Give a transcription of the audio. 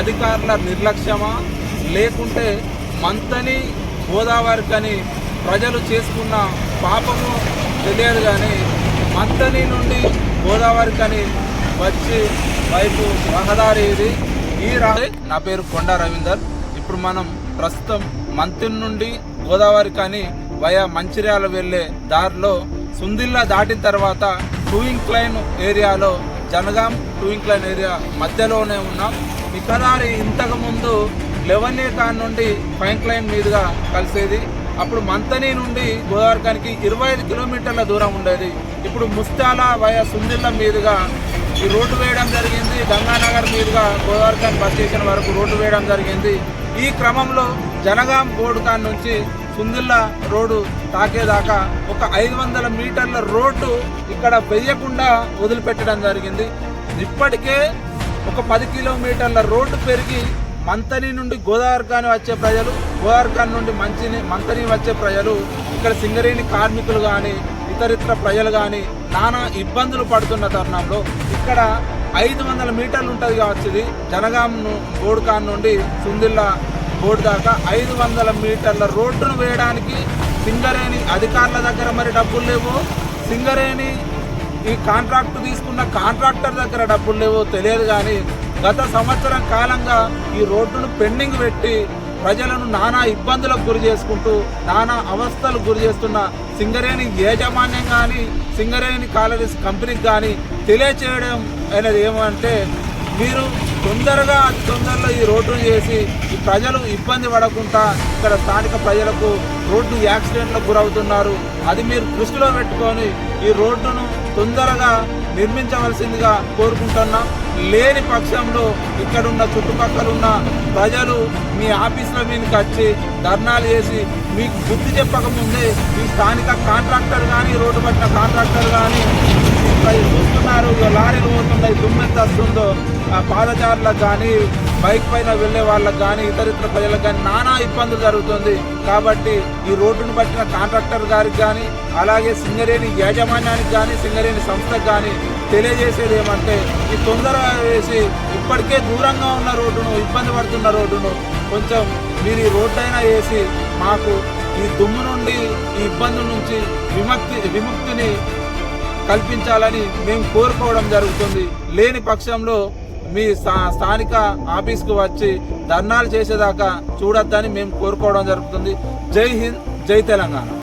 అధికారుల నిర్లక్ష్యమా? లేకుంటే మంతని గోదావరికని ప్రజలు చేసుకున్న పాపము తెలియదు కానీ మంతని నుండి గోదావరికని వచ్చి వైపు రహదారి ఇది. ఈ రహదారి నా పేరు కొండ రవీందర్. ఇప్పుడు మనం ప్రస్తుతం మంతిన్ నుండి గోదావరి కానీ వయా మంచిర్యాల వెళ్ళే దారిలో సుందిల్లా దాటిన తర్వాత టూయింగ్ క్లైన్ ఏరియాలో జనగాం టూయింగ్ క్లైన్ ఏరియా మధ్యలోనే ఉన్నాం. ఇకదారి ఇంతకు ముందు లెవెన్ ఏ కాన్ నుండి ఫైన్ క్లైన్ మీదుగా కలిసేది. అప్పుడు మంతని నుండి గోదావరికానికి ఇరవై ఐదు కిలోమీటర్ల దూరం ఉండేది. ఇప్పుడు ముస్తాల వయా సుందిల్ల మీదుగా ఈ రోడ్డు వేయడం జరిగింది. గంగానగర్ మీదుగా గోదావరికాన్ బస్ స్టేషన్ వరకు రోడ్డు వేయడం జరిగింది. ఈ క్రమంలో జనగాం బోర్డుకాన్ నుంచి సుందిల్ల రోడ్డు తాకేదాకా ఒక ఐదు వందల మీటర్ల రోడ్డు ఇక్కడ వెయ్యకుండా వదిలిపెట్టడం జరిగింది. ఇప్పటికే ఒక పది కిలోమీటర్ల రోడ్డు పెరిగి మంతని నుండి గోదావరికాని వచ్చే ప్రజలు గోదావరికాని నుండి మంచిని మంతని వచ్చే ప్రజలు ఇక్కడ సింగరేణి కార్మికులు కానీ ఇతరితర ప్రజలు కానీ నానా ఇబ్బందులు పడుతున్న తరుణంలో ఇక్కడ ఐదు వందల మీటర్లు ఉంటుంది కావచ్చు జనగాం గోడుకాన్ నుండి సుందిల్లా బోర్డు దాకా ఐదు వందల మీటర్ల రోడ్డును వేయడానికి సింగరేణి అధికారుల దగ్గర మరి డబ్బులు లేవు. సింగరేణి ఈ కాంట్రాక్ట్ తీసుకున్న కాంట్రాక్టర్ దగ్గర డబ్బులు లేవో తెలియదు కానీ గత సంవత్సరం కాలంగా ఈ రోడ్డును పెండింగ్ పెట్టి ప్రజలను నానా ఇబ్బందులకు గురి చేసుకుంటూ నానా అవస్థలు గురి చేస్తున్న సింగరేణి యాజమాన్యం కానీ సింగరేణి కాలరీస్ కంపెనీకి కానీ తెలియచేయడం అనేది ఏమంటే మీరు తొందరగా అతి తొందరలో ఈ రోడ్డును చేసి ఈ ప్రజలు ఇబ్బంది పడకుండా ఇక్కడ స్థానిక ప్రజలకు రోడ్డు యాక్సిడెంట్లకు గురవుతున్నారు. అది మీరు దృష్టిలో పెట్టుకొని ఈ రోడ్డును తొందరగా నిర్మించవలసిందిగా కోరుకుంటున్నాం. లేని పక్షంలో ఇక్కడున్న చుట్టుపక్కలున్న ప్రజలు మీ ఆఫీసుల మీదకి వచ్చి ధర్నాలు చేసి మీకు బుద్ధి చెప్పకముందే ఈ స్థానిక కాంట్రాక్టర్ కానీ రోడ్డు పట్టిన కాంట్రాక్టర్ కానీ ఇక్కడ చూస్తున్నారు ఇక వల్ల ఈ దుమ్మెత్త వస్తుందో ఆ పాదచారులకు కానీ బైక్ పైన వెళ్ళే వాళ్ళకి కానీ ఇతరితర ప్రజలకు కానీ నానా ఇబ్బందులు జరుగుతుంది. కాబట్టి ఈ రోడ్డును పట్టిన కాంట్రాక్టర్ గారికి కానీ అలాగే సింగరేణి యాజమాన్యానికి కానీ సింగరేణి సంస్థకు కానీ తెలియజేసేది ఏమంటే ఈ తొందరగా వేసి ఇప్పటికే దూరంగా ఉన్న రోడ్డును ఇబ్బంది పడుతున్న రోడ్డును కొంచెం మీరు ఈ రోడ్డు అయినా వేసి మాకు ఈ దుమ్ము నుండి ఈ ఇబ్బందుల నుంచి విముక్తి విముక్తిని కల్పించాలని మేము కోరుకోవడం జరుగుతుంది. లేని పక్షంలో మీ స్థా- స్థానిక ఆఫీస్కు వచ్చి ధర్నాలు చేసేదాకా చూడొద్దని మేము కోరుకోవడం జరుగుతుంది. జై హింద్ జై తెలంగాణ.